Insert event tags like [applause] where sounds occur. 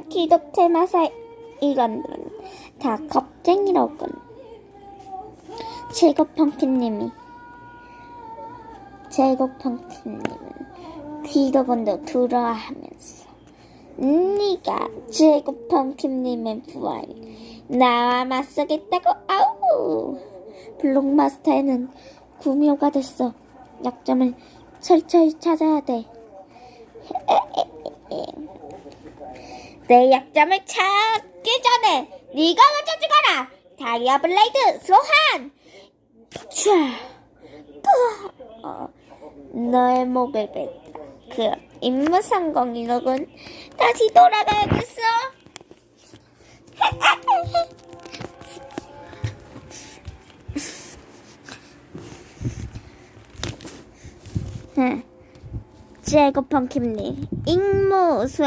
오늘 기독 테마사 이건들은 다 겁쟁이로군. 제곱 펑키님이 제곱 펑키님은 기독원도 들어와 하면서 네가 제곱 펑키님의 부활 나와 맞서겠다고? 아우! 블록마스터에는 구미호가 됐어. 약점을 철저히 찾아야 돼 내 약점을 찾기 전에 네가 먼저 죽어라. 다이아 블레이드 소환. 어, 너의 목을 뱉다. 그 임무 성공이로군. 다시 돌아가야겠어. [laughs] 제곱 펑킴님 임무 수행